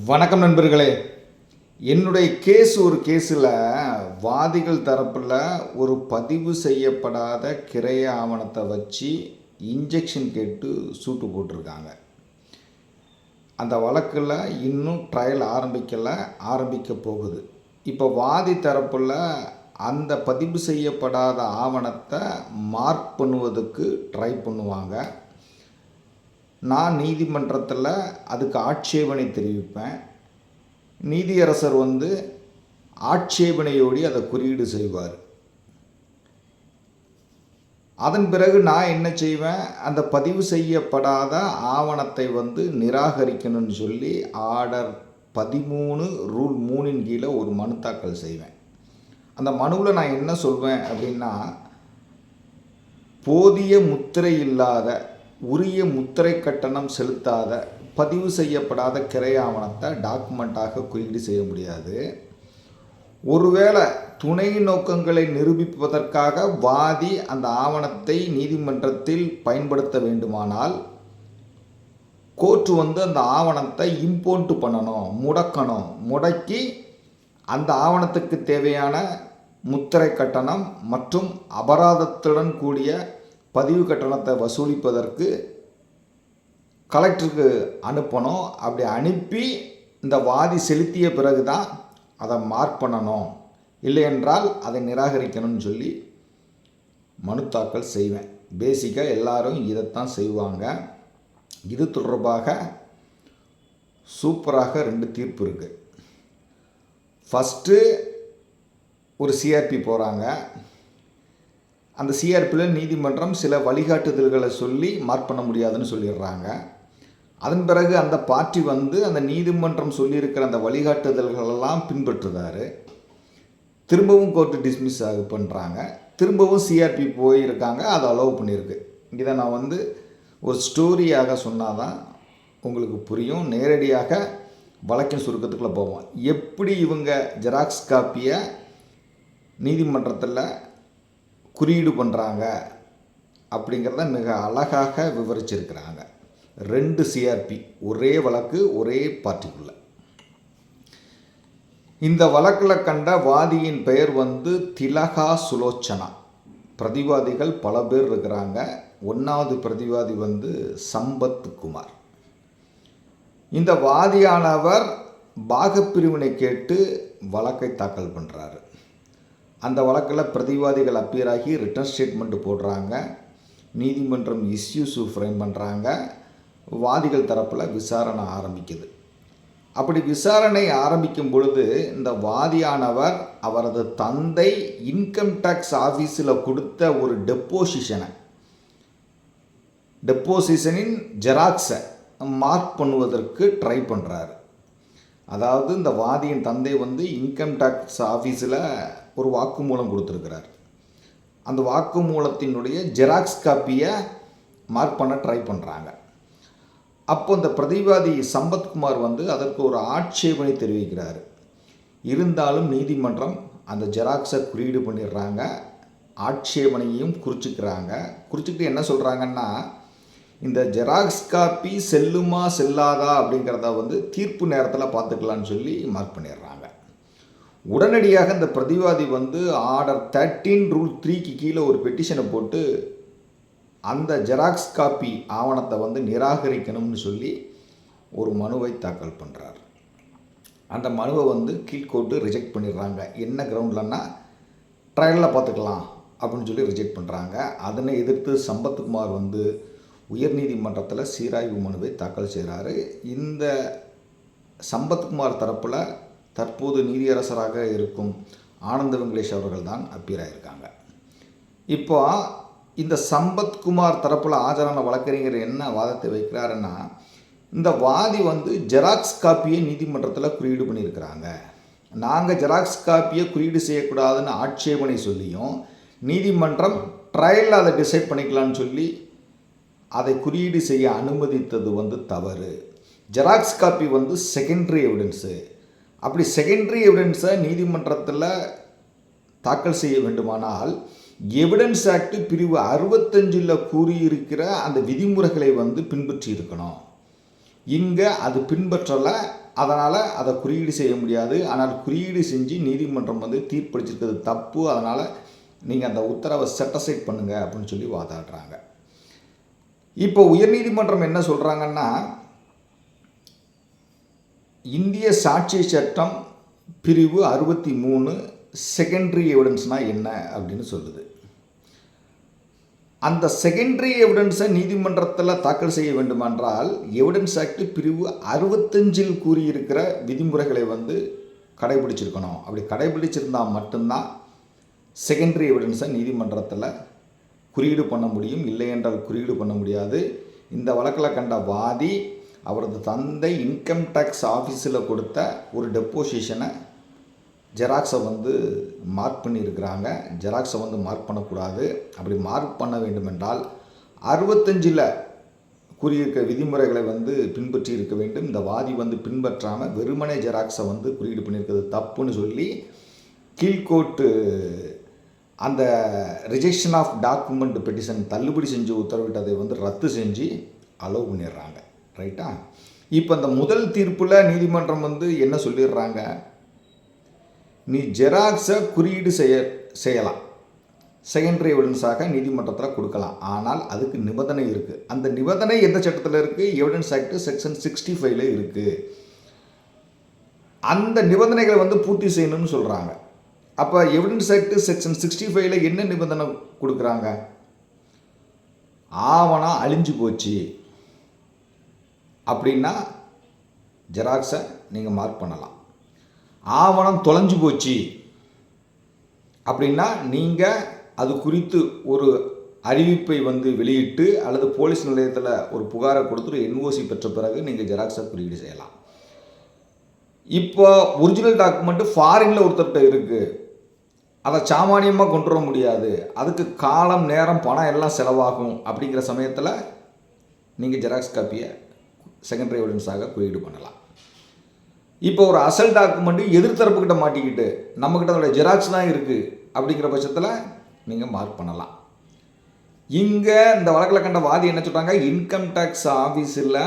வணக்கம் நண்பர்களே. என்னுடைய கேஸ் ஒரு கேஸில் வாதிகள் தரப்பில் ஒரு பதிவு செய்யப்படாத கிரைய ஆவணத்தை வச்சு இன்ஜெக்ஷன் கேட்டு சூட்டு போட்டிருக்காங்க. அந்த வழக்கில் இன்னும் ட்ரையல் ஆரம்பிக்கலை ஆரம்பிக்க போகுது. இப்போ வாதி தரப்பில் அந்த பதிவு செய்யப்படாத ஆவணத்தை மார்க் பண்ணுவதுக்கு ட்ரை பண்ணுவாங்க. நான் நீதிமன்றத்தில் அதுக்கு ஆட்சேபனை தெரிவிப்பேன். நீதியரசர் வந்து ஆட்சேபனையோடி அதை குறியீடு செய்வார். அதன் பிறகு நான் என்ன செய்வேன்? அந்த பதிவு செய்யப்படாத ஆவணத்தை வந்து நிராகரிக்கணும்னு சொல்லி ஆர்டர் பதிமூணு ரூல் மூணின் கீழே ஒரு மனு தாக்கல் செய்வேன். அந்த மனுவில் நான் என்ன சொல்வேன் அப்படின்னா போதிய முத்திரை இல்லாத உரிய முத்திரை கட்டணம் செலுத்தாத பதிவு செய்யப்படாத கிரை ஆவணத்தை டாக்குமெண்ட்டாக குறியீடு செய்ய முடியாது. ஒருவேளை துணை நோக்கங்களை நிரூபிப்பதற்காக வாதி அந்த ஆவணத்தை நீதிமன்றத்தில் பயன்படுத்த வேண்டுமானால் கோர்ட்டு வந்து அந்த ஆவணத்தை இம்போர்ட் பண்ணணும் முடக்கணும். முடக்கி அந்த ஆவணத்துக்கு தேவையான முத்திரை கட்டணம் மற்றும் அபராதத்துடன் கூடிய பதிவு கட்டணத்தை வசூலிப்பதற்கு கலெக்டருக்கு அனுப்பணும். அப்படி அனுப்பி இந்த வாதி செலுத்திய பிறகு தான் அதை மார்க் பண்ணணும். இல்லை என்றால் அதை நிராகரிக்கணும்னு சொல்லி மனு தாக்கல் செய்வேன். பேசிக்காக எல்லாரும் இதைத்தான் செய்வாங்க. இது தொடர்பாக சூப்பராக ரெண்டு தீர்ப்பு இருக்குது ஃபஸ்ட்டு ஒரு சிஆர்பி போகிறாங்க அந்த சிஆர்பியில் நீதிமன்றம் சில வழிகாட்டுதல்களை சொல்லி மார்க் பண்ண முடியாதுன்னு சொல்லிடுறாங்க. அதன் பிறகு அந்த பார்ட்டி வந்து அந்த நீதிமன்றம் சொல்லியிருக்கிற அந்த வழிகாட்டுதல்களெல்லாம் பின்பற்றுதாரு. திரும்பவும் கோர்ட்டு டிஸ்மிஸ் ஆகு பண்ணுறாங்க திரும்பவும் சிஆர்பி போயிருக்காங்க. அதை அலோவ் பண்ணியிருக்கு. இதை நான் வந்து ஒரு ஸ்டோரியாக சொன்னால் தான் உங்களுக்கு புரியும். நேரடியாக வழக்கின் சுருக்கத்துக்குள்ளே போவோம். எப்படி இவங்க ஜெராக்ஸ் காப்பியை நீதிமன்றத்தில் குறியீடு பண்ணுறாங்க அப்படிங்கிறத மிக அழகாக விவரிச்சிருக்கிறாங்க. ரெண்டு சிஆர்பி ஒரே வழக்கு ஒரே பார்ட்டிக்குள்ள இந்த வழக்கில் கண்ட வாதியின் பெயர் வந்து திலகா சுலோச்சனா. பிரதிவாதிகள் பல பேர் இருக்கிறாங்க. ஒன்றாவது பிரதிவாதி வந்து சம்பத் குமார். இந்த வாதியானவர் பாகப்பிரிவினை கேட்டு வழக்கை தாக்கல் பண்ணுறாரு அந்த வழக்கில் பிரதிவாதிகள் அப்பியராகி ரிட்டர்ன் ஸ்டேட்மெண்ட் போடுறாங்க. நீதிமன்றம் இஸ்யூஸு ஃப்ரேம் பண்ணுறாங்க வாதிகள் தரப்பில் விசாரணை ஆரம்பிக்குது. அப்படி விசாரணை ஆரம்பிக்கும் பொழுது இந்த வாதியானவர் அவரது தந்தை இன்கம் டேக்ஸ் ஆஃபீஸில் கொடுத்த ஒரு டெப்போசிஷனை டெப்போசிஷனின் ஜெராக்ஸை மார்க் பண்ணுவதற்கு ட்ரை பண்ணுறாரு அதாவது இந்த வாதியின் தந்தை வந்து இன்கம் டேக்ஸ் ஆஃபீஸில் ஒரு வாக்குமூலம் கொடுத்துருக்கிறார். அந்த வாக்குமூலத்தினுடைய ஜெராக்ஸ் காப்பியை மார்க் பண்ண ட்ரை பண்ணுறாங்க அப்போ இந்த பிரதிவாதி சம்பத்குமார் வந்து அதற்கு ஒரு ஆட்சேபனை தெரிவிக்கிறார். இருந்தாலும் நீதிமன்றம் அந்த ஜெராக்ஸை குறியீடு பண்ணிடுறாங்க. ஆட்சேபனையும் குறிச்சிக்கிறாங்க. குறிச்சிக்கிட்டு என்ன சொல்கிறாங்கன்னா இந்த ஜெராக்ஸ் காப்பி செல்லுமா செல்லாதா அப்படிங்கிறத வந்து தீர்ப்பு நேரத்தில் பார்த்துக்கலான்னு சொல்லி மார்க் பண்ணிடுறாங்க. உடனடியாக இந்த பிரதிவாதி வந்து ஆர்டர் தேர்ட்டீன் ரூல் த்ரீக்கு கீழே ஒரு பெட்டிஷனை போட்டு அந்த ஜெராக்ஸ் காப்பி ஆவணத்தை வந்து நிராகரிக்கணும்னு சொல்லி ஒரு மனுவை தாக்கல் பண்ணுறார் அந்த மனுவை வந்து கீழ்கோட்டு ரிஜெக்ட் பண்ணிடுறாங்க. என்ன கிரவுண்ட்லன்னா ட்ரையலில் பார்த்துக்கலாம் அப்படின்னு சொல்லி ரிஜெக்ட் பண்ணுறாங்க அதனை எதிர்த்து சம்பத்குமார் வந்து உயர்நீதிமன்றத்தில் சீராய்வு மனுவை தாக்கல் செய்கிறாரு இந்த சம்பத்குமார் தரப்பில் தற்போது நீதியரசராக இருக்கும் ஆனந்த வெங்கடேஷ் அவர்கள் தான் அப்பீராயிருக்காங்க. இப்போ இந்த சம்பத்குமார் தரப்பில் ஆஜரான வழக்கறிஞர் என்ன வாதத்தை வைக்கிறாருன்னா இந்த வாதி வந்து ஜெராக்ஸ் காப்பியை நீதிமன்றத்தில் குறியீடு பண்ணியிருக்கிறாங்க. நாங்கள் ஜெராக்ஸ் காப்பியை குறியீடு செய்யக்கூடாதுன்னு ஆட்சேபனை சொல்லியும் நீதிமன்றம் ட்ரையலில் அதை டிசைட் பண்ணிக்கலான்னு சொல்லி அதை குறியீடு செய்ய அனுமதித்தது வந்து தவறு. ஜெராக்ஸ் காப்பி வந்து செகண்டரி எவிடன்ஸு. அப்படி செகண்டரி எவிடன்ஸை நீதிமன்றத்தில் தாக்கல் செய்ய வேண்டுமானால் எவிடன்ஸ் ஆக்ட் பிரிவு அறுபத்தஞ்சில் கூறியிருக்கிற அந்த விதிமுறைகளை வந்து பின்பற்றி இருக்கணும். இங்கே அது பின்பற்றலை அதனால் அதை குறியீடு செய்ய முடியாது. ஆனால் குறியீடு செஞ்சு நீதிமன்றம் வந்து தீர்ப்பளிச்சிருக்கிறது தப்பு அதனால் நீங்கள் அந்த உத்தரவை செட்டசைட் பண்ணுங்கள் அப்படின்னு சொல்லி வாதாடுறாங்க. இப்போ உயர்நீதிமன்றம் என்ன சொல்கிறாங்கன்னா இந்திய சாட்சிய சட்டம் பிரிவு அறுபத்தி மூணு செகண்டரி எவிடன்ஸ்னால் என்ன அப்படின்னு சொல்லுது. அந்த செகண்டரி எவிடன்ஸை நீதிமன்றத்தில் தாக்கல் செய்ய வேண்டுமென்றால் எவிடன்ஸ் ஆக்ட் பிரிவு அறுபத்தஞ்சில் கூறியிருக்கிற விதிமுறைகளை வந்து கடைபிடிச்சிருக்கணும். அப்படி கடைபிடிச்சிருந்தால் மட்டும்தான் செகண்டரி எவிடன்ஸை நீதிமன்றத்தில் குறியீடு பண்ண முடியும். இல்லை என்றால் குறியீடு பண்ண முடியாது. இந்த வழக்கில் கண்ட வாதி அவரது தந்தை இன்கம் டேக்ஸ் ஆஃபீஸில் கொடுத்த ஒரு டெப்போசிஷனை ஜெராக்ஸை வந்து மார்க் பண்ணியிருக்கிறாங்க. ஜெராக்ஸை வந்து மார்க் பண்ணக்கூடாது. அப்படி மார்க் பண்ண வேண்டுமென்றால் அறுபத்தஞ்சில் கூறியிருக்க விதிமுறைகளை வந்து பின்பற்றி இருக்க வேண்டும். இந்த வாதி வந்து பின்பற்றாமல் வெறுமனே ஜெராக்ஸை வந்து குறியீடு பண்ணியிருக்கிறது தப்புன்னு சொல்லி கீழ்கோர்ட்டு அந்த ரிஜெக்ஷன் ஆஃப் டாக்குமெண்ட் பெட்டிஷன் தள்ளுபடி செஞ்சு உத்தரவிட்டதை வந்து ரத்து செஞ்சு அலோவ் பண்ணிடுறாங்க. ரைட்டா இப்போ இந்த முதல் தீர்ப்பில் நீதிமன்றம் வந்து என்ன சொல்லிடுறாங்க? நீ ஜெராக்ஸை குறியீடு செய்ய செய்யலாம். செகண்டரி எவிடன்ஸாக நீதிமன்றத்தில் கொடுக்கலாம். ஆனால் அதுக்கு நிபந்தனை இருக்குது அந்த நிபந்தனை எந்த சட்டத்தில் இருக்குது எவிடன்ஸ் ஆக்ட் செக்ஷன் சிக்ஸ்டி ஃபைவ்ல இருக்குது அந்த நிபந்தனைகளை வந்து பூர்த்தி செய்யணும்னு சொல்கிறாங்க அப்போ எவிடன்ஸ் ஆக்ட் செக்ஷன் சிக்ஸ்டி ஃபைவ்ல என்ன நிபந்தனை கொடுக்குறாங்க? ஆவணம் அழிஞ்சு போச்சு. அப்படின்னா ஜெராக்ஸை நீங்கள் மார்க் பண்ணலாம். ஆவணம் தொலைஞ்சு போச்சு அப்படின்னா நீங்கள் அது குறித்து ஒரு அறிவிப்பை வந்து வெளியிட்டு அல்லது போலீஸ் நிலையத்தில் ஒரு புகாரை கொடுத்து என்ஓசி பெற்ற பிறகு நீங்கள் ஜெராக்ஸை குறியீடு செய்யலாம். இப்போ ஒரிஜினல் டாக்குமெண்ட்டு ஃபாரினில் ஒருத்தர்கிட்ட இருக்குது அதை சாமானியமாக கொண்டு வர முடியாது. அதுக்கு காலம் நேரம் பணம் எல்லாம் செலவாகும் அப்படிங்கிற சமயத்தில் நீங்கள் ஜெராக்ஸ் காப்பியை செகண்டரி எவிடன்ஸாக குறியீடு பண்ணலாம். இப்போ ஒரு அசல் டாக்குமெண்ட்டு எதிர்த்தரப்புக்கிட்ட மாட்டிக்கிட்டு நம்மக்கிட்ட அதோட ஜெராக்ஸ் தான் இருக்குது அப்படிங்கிற பட்சத்தில் நீங்கள் மார்க் பண்ணலாம். இங்கே இந்த வழக்கில் கண்ட வாதி என்ன சொல்கிறாங்க இன்கம் டேக்ஸ் ஆஃபீஸில்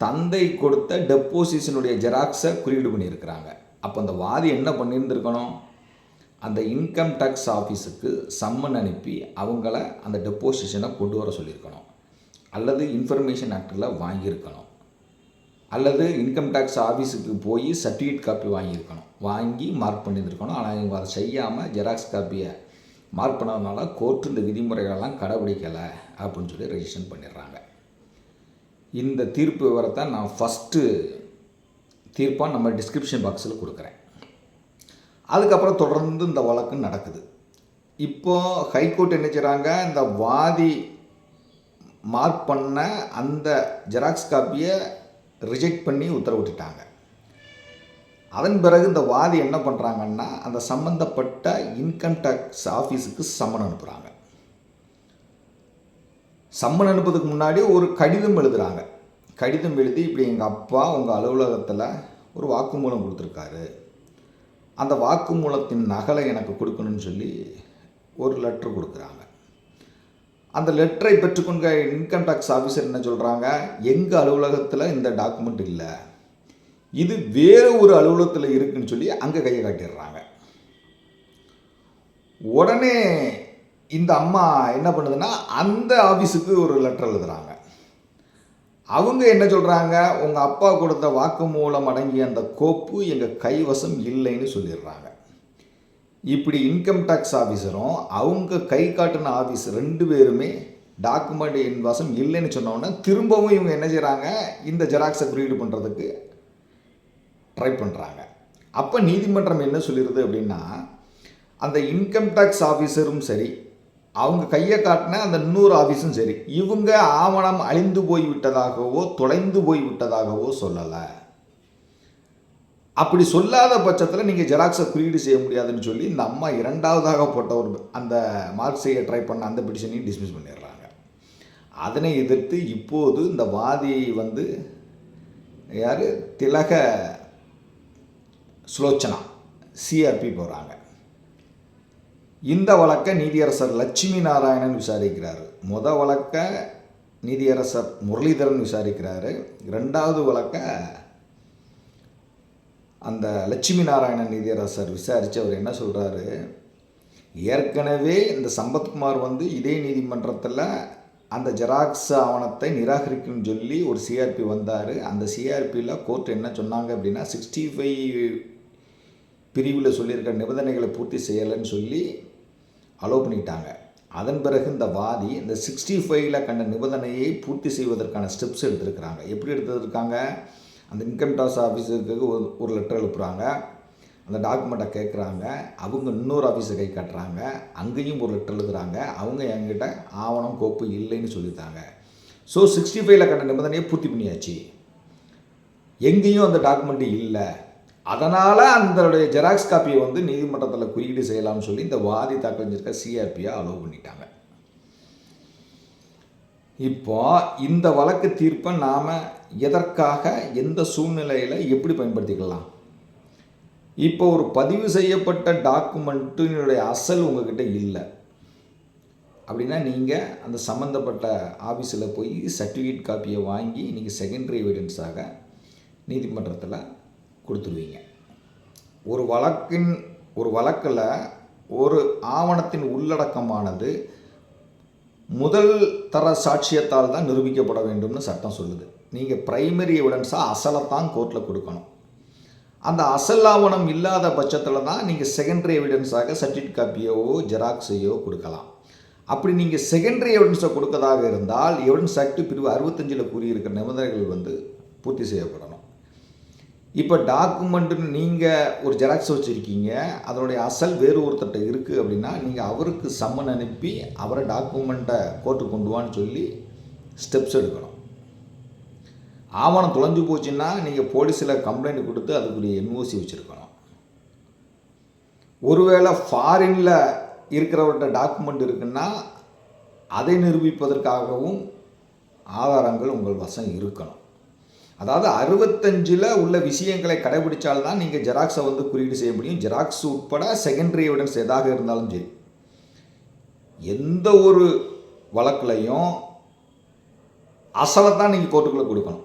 தந்தை கொடுத்த டெப்போசிஷனுடைய ஜெராக்ஸை குறியீடு பண்ணியிருக்கிறாங்க. அப்போ அந்த வாதி என்ன பண்ணியிருந்திருக்கணும்? அந்த இன்கம் டேக்ஸ் ஆஃபீஸுக்கு சம்மன் அனுப்பி அவங்கள அந்த டெப்போசிஷனை கொண்டு வர சொல்லியிருக்கணும். அல்லது இன்ஃபர்மேஷன் ஆக்டில் வாங்கியிருக்கணும். அல்லது இன்கம் டேக்ஸ் ஆஃபீஸுக்கு போய் சர்டிஃபிகேட் காப்பி வாங்கியிருக்கணும். வாங்கி மார்க் பண்ணியிருக்கணும் ஆனால் இவங்க அதை செய்யாமல் ஜெராக்ஸ் காப்பியை மார்க் பண்ணதுனால கோர்ட்டு இந்த விதிமுறைகளெல்லாம் கடைபிடிக்கலை அப்படின்னு சொல்லி ரெஜிஸ்ட்ரேஷன் பண்ணிடுறாங்க. இந்த தீர்ப்பு விவரத்தை நான் ஃபஸ்ட்டு தீர்ப்பாக நம்ம டிஸ்கிரிப்ஷன் பாக்ஸில் கொடுக்குறேன். அதுக்கப்புறம் தொடர்ந்து இந்த வழக்கு நடக்குது. இப்போது ஹைகோர்ட் என்ன செய்கிறாங்க இந்த வாதி மார்க் பண்ண அந்த ஜெராக்ஸ் காப்பியை ரிஜெக்ட் பண்ணி உத்தரவிட்டுட்டாங்க. அதன் பிறகு இந்த வாதி என்ன பண்ணுறாங்கன்னா அந்த சம்மந்தப்பட்ட இன்கம் டேக்ஸ் ஆஃபீஸுக்கு சம்மன் அனுப்புகிறாங்க சம்மன் அனுப்புறதுக்கு முன்னாடி ஒரு கடிதம் எழுதுகிறாங்க கடிதம் எழுதி இப்படி எங்கள் அப்பா உங்கள் அலுவலகத்தில் ஒரு வாக்குமூலம் கொடுத்துருக்காரு. அந்த வாக்குமூலத்தின் நகலை எனக்கு கொடுக்கணும்னு சொல்லி ஒரு லெட்ரு கொடுக்குறாங்க. அந்த லெட்டரை பெற்றுக்கொண்ட இன்கம் டேக்ஸ் ஆஃபீஸர் என்ன சொல்கிறாங்க எங்கள் அலுவலகத்தில் இந்த டாக்குமெண்ட் இல்லை. இது வேறு ஒரு அலுவலகத்தில் இருக்குன்னு சொல்லி அங்கே கையை காட்டிடுறாங்க. உடனே இந்த அம்மா என்ன பண்ணுதுன்னா அந்த ஆஃபீஸுக்கு ஒரு லெட்டர் எழுதுகிறாங்க அவங்க என்ன சொல்கிறாங்க உங்கள் அப்பா கொடுத்த வாக்குமூலம் அடங்கிய அந்த கோப்பு எங்கள் கைவசம் இல்லைன்னு சொல்லிடுறாங்க. இப்படி இன்கம் டேக்ஸ் ஆஃபீஸரும் அவங்க கை காட்டின ஆஃபீஸ் ரெண்டு பேருமே டாக்குமெண்ட் என் வசம் இல்லைன்னு சொன்னோன்னே திரும்பவும் இவங்க என்ன செய்கிறாங்க இந்த ஜெராக்ஸை குறியீடு பண்ணுறதுக்கு ட்ரை பண்ணுறாங்க அப்போ நீதிமன்றம் என்ன சொல்லிடுது அப்படின்னா அந்த இன்கம் டேக்ஸ் ஆஃபீஸரும் சரி அவங்க கையை காட்டின அந்த இன்னொரு ஆஃபீஸும் சரி இவங்க ஆவணம் அழிந்து போய் விட்டதாகவோ தொலைந்து போய் விட்டதாகவோ சொல்லலை. அப்படி சொல்லாத பட்சத்தில் நீங்கள் ஜெராக்ஸை குறியீடு செய்ய முடியாதுன்னு சொல்லி இந்த அம்மா இரண்டாவதாக போட்ட ஒரு அந்த மார்க் செய்ய ட்ரை பண்ண அந்த பெட்டிஷனையும் டிஸ்மிஸ் பண்ணிடுறாங்க. அதனை எதிர்த்து இப்போது இந்த வாதி வந்து யார்? திலக சுலோச்சனா சிஆர்பி போகிறாங்க இந்த வழக்கை நீதியரசர் லட்சுமி நாராயணன் விசாரிக்கிறார். முத வழக்கை நீதியரசர் முரளிதரன் விசாரிக்கிறாரு. ரெண்டாவது வழக்க அந்த லட்சுமி நாராயணன் நீதியரசர் விசாரித்து அவர் என்ன சொல்கிறாரு ஏற்கனவே இந்த சம்பத்குமார் வந்து இதே நீதிமன்றத்தில் அந்த ஜெராக்ஸ் ஆவணத்தை நிராகரிக்கும் சொல்லி ஒரு சிஆர்பி வந்தார். அந்த சிஆர்பியில் கோர்ட் என்ன சொன்னாங்க அப்படின்னா சிக்ஸ்டி ஃபைவ் பிரிவில் சொல்லியிருக்க நிபந்தனைகளை பூர்த்தி செய்யலைன்னு சொல்லி அலோவ் பண்ணிட்டாங்க. அதன் பிறகு இந்த வாதி இந்த சிக்ஸ்டி ஃபைவ்ல கண்ட நிபந்தனையை பூர்த்தி செய்வதற்கான ஸ்டெப்ஸ் எடுத்திருக்கிறாங்க. எப்படி எடுத்திருக்காங்க அந்த இன்கம் டேக்ஸ் ஆஃபீஸருக்கு ஒரு ஒரு லெட்டர் எழுப்புறாங்க அந்த டாக்குமெண்ட்டை கேட்குறாங்க அவங்க இன்னொரு ஆஃபீஸை கை காட்டுறாங்க. அங்கேயும் ஒரு லெட்டர் எழுதுறாங்க. அவங்க என்கிட்ட ஆவணம் கோப்பு இல்லைன்னு சொல்லியிருக்காங்க ஸோ சிக்ஸ்டி ஃபைவ்ல கண்ட நிபந்தனையை பூர்த்தி பண்ணியாச்சு. எங்கேயும் அந்த டாக்குமெண்ட் இல்லை. அதனால் அந்தடைய ஜெராக்ஸ் காப்பியை வந்து நீதிமன்றத்தில் குறியீடு செய்யலாம்னு சொல்லி இந்த வாதி தாக்கல் செஞ்சிருக்க சிஆர்பியை அலோவ் பண்ணிட்டாங்க. இப்போ இந்த வழக்கு தீர்ப்பை நாம் எதற்காக எந்த சூழ்நிலையில் எப்படி பயன்படுத்திக்கலாம்? இப்போ ஒரு பதிவு செய்யப்பட்ட டாக்குமெண்ட்டினுடைய அசல் உங்ககிட்ட இல்லை. அப்படின்னா நீங்கள் அந்த சம்மந்தப்பட்ட ஆஃபீஸில் போய் சர்டிஃபிகேட் காப்பியை வாங்கி நீங்கள் செகண்டரி எவிடன்ஸாக நீதிமன்றத்தில் கொடுத்துருவீங்க. ஒரு வழக்கின் ஒரு வழக்கில் ஒரு ஆவணத்தின் உள்ளடக்கமானது முதல் தர சாட்சியத்தால் தான் நிரூபிக்கப்பட வேண்டும்னு சட்டம் சொல்லுது. நீங்கள் ப்ரைமரி எவிடன்ஸாக அசலைத்தான் கோர்ட்டில் கொடுக்கணும். அந்த அசல் ஆவணம் இல்லாத பட்சத்தில் தான் நீங்கள் செகண்டரி எவிடன்ஸாக சர்டிஃபிகேட் காப்பியோ ஜெராக்ஸையோ கொடுக்கலாம். அப்படி நீங்கள் செகண்டரி எவிடன்ஸை கொடுக்கறதாக இருந்தால் எவிடன்ஸ் ஆக்ட் பிரிவு அறுபத்தஞ்சில் கூறியிருக்கிற நிபந்தனைகள் வந்து பூர்த்தி செய்யப்படணும். இப்போ டாக்குமெண்ட்டுன்னு நீங்கள் ஒரு ஜெராக்ஸ் வச்சுருக்கீங்க அதனுடைய அசல் வேறு ஒருத்தட்ட இருக்குது அப்படின்னா நீங்கள் அவருக்கு சம்மன் அனுப்பி அவரை டாக்குமெண்ட்டை கோர்ட்டுக்கு கொண்டு வான்னு சொல்லி ஸ்டெப்ஸ் எடுக்கணும். ஆவணம் தொலைஞ்சு போச்சுன்னா நீங்கள் போலீஸில் கம்ப்ளைண்ட் கொடுத்து அதுக்குரிய என்ஓசி வச்சுருக்கணும். ஒருவேளை ஃபாரினில் இருக்கிறவர்கிட்ட டாக்குமெண்ட் இருக்குன்னா அதை நிரூபிப்பதற்காகவும் ஆதாரங்கள் உங்கள் வசம் இருக்கணும். அதாவது அறுபத்தஞ்சில் உள்ள விஷயங்களை கடைபிடிச்சால்தான் நீங்கள் ஜெராக்ஸை வந்து குறியீடு செய்ய முடியும். ஜெராக்ஸ் உட்பட செகண்டரி எவிடன்ஸ் எதாக இருந்தாலும் சரி. எந்த ஒரு வழக்குலையும் அசலை தான் நீங்கள் கோர்ட்டுக்குள்ளே கொடுக்கணும்.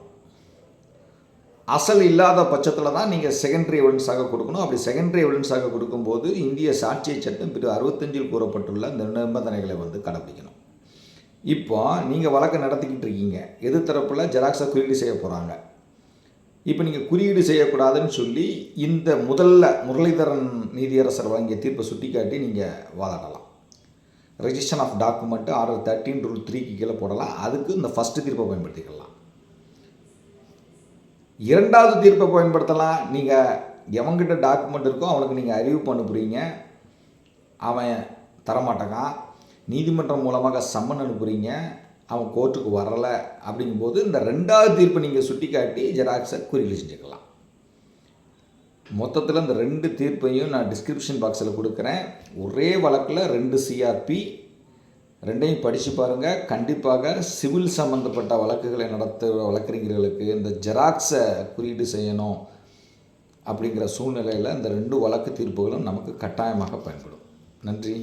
அசல் இல்லாத பட்சத்தில் தான் நீங்கள் செகண்டரி எவிடன்ஸாக கொடுக்கணும். அப்படி செகண்டரி எவிடன்ஸாக கொடுக்கும்போது இந்திய சாட்சிய சட்டம் பிரிவு அறுபத்தஞ்சில் கூறப்பட்டுள்ள இந்த நிபந்தனைகளை வந்து கடைப்பிடிக்கணும். இப்போ நீங்கள் வழக்கு நடத்திக்கிட்டு இருக்கீங்க. எதிர் தரப்பில் ஜெராக்ஸை குறியீடு செய்ய போகிறாங்க இப்போ நீங்கள் குறியீடு செய்யக்கூடாதுன்னு சொல்லி இந்த முதல்ல முரளிதரன் நீதியரசர் வழங்கிய தீர்ப்பை சுட்டிக்காட்டி நீங்கள் வாதாடலாம். Registration of document order thirteen rule த்ரீக்கு கீழே போடலாம். அதுக்கு இந்த ஃபஸ்ட்டு தீர்ப்பை பயன்படுத்திக்கலாம். இரண்டாவது தீர்ப்பை பயன்படுத்தலாம். நீங்கள் எவங்கிட்ட டாக்குமெண்ட் இருக்கோ அவனுக்கு நீங்கள் அறிவிப்பு அனுப்புகிறீங்க அவன் தரமாட்டேங்கான் நீதிமன்றம் மூலமாக சம்மன் அனுப்புகிறீங்க அவன் கோர்ட்டுக்கு வரலை அப்படிங்கும்போது இந்த ரெண்டாவது தீர்ப்பை நீங்கள் சுட்டிக்காட்டி ஜெராக்ஸை குறியீடு செஞ்சுக்கலாம். மொத்தத்தில் இந்த ரெண்டு தீர்ப்பையும் நான் டிஸ்கிரிப்ஷன் பாக்ஸில் கொடுக்குறேன். ஒரே வழக்கில் ரெண்டு சிஆர்பி ரெண்டையும் படித்து பாருங்கள் கண்டிப்பாக சிவில் சம்மந்தப்பட்ட வழக்குகளை நடத்த வழக்கறிஞர்களுக்கு இந்த ஜெராக்ஸை குறியீடு செய்யணும் அப்படிங்கிற சூழ்நிலையில் இந்த ரெண்டு வழக்கு தீர்ப்புகளும் நமக்கு கட்டாயமாக பயன்படும். நன்றி.